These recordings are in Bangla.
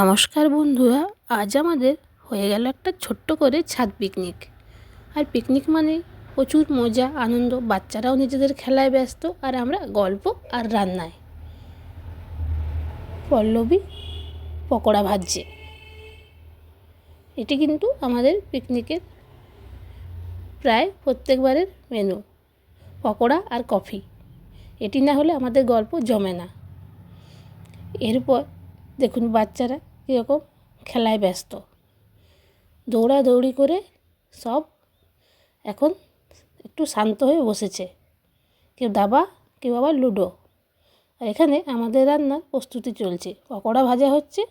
নমস্কার বন্ধুরা, আজ আমাদের হয়ে গেল একটা ছোট্ট করে ছাদ পিকনিক আর পিকনিক মানে প্রচুর মজা, আনন্দ, বাচ্চারাও নিজেদের খেলায় ব্যস্ত আর আমরা গল্প আর রান্নায়। পল্লবী পকোড়া ভাজছে। এটি কিন্তু আমাদের পিকনিকের প্রায় প্রত্যেকবারের মেনু পকোড়া আর কফি এটি না হলে আমাদের গল্প জমে না। এরপর দেখুন বাচ্চারা কীরকম খেলায় ব্যস্ত। দৌড়াদৌড়ি করে সব এখন একটু শান্ত হয়ে বসেছে। কেউ দাবা, কেউ আবার লুডো। আর এখানে আমাদের রান্নার প্রস্তুতি চলছে। পকোড়া ভাজা হচ্ছে,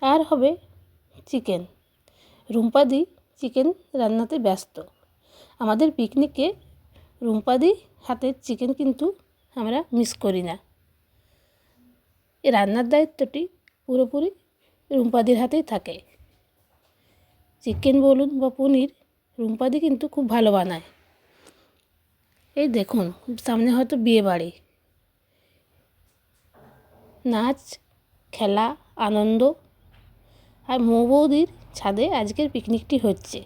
আর হবে চিকেন। রুম্পাদি চিকেন রান্নাতে ব্যস্ত। আমাদের পিকনিকে রুম্পাদি হাতের চিকেন কিন্তু আমরা মিস করি না। এই রান্নার দায়িত্বটি পুরোপুরি রুম্পাদির হাতেই থাকে। চিকেন বলুন বা পনির, রুম্পাদি কিন্তু খুব ভালো বানায়। এই দেখুন, সামনে হয়তো বিয়ে বাড়ি। নাচ, খেলা, আনন্দ, আর মৌ বৌদির ছাদে আজকের পিকনিকটি হচ্ছে।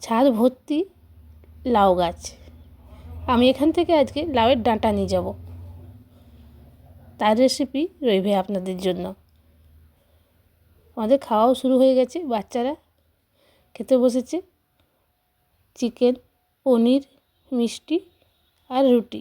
ছাদ ভর্তি লাউ গাছ। আমি এখান থেকে আজকে লাউয়ের ডাঁটা নিয়ে যাব। তার রেসিপি রইবে আপনাদের জন্য। আমাদের খাওয়াও শুরু হয়ে গেছে, বাচ্চারা খেতে বসেছে। চিকেন, পনির, মিষ্টি আর রুটি।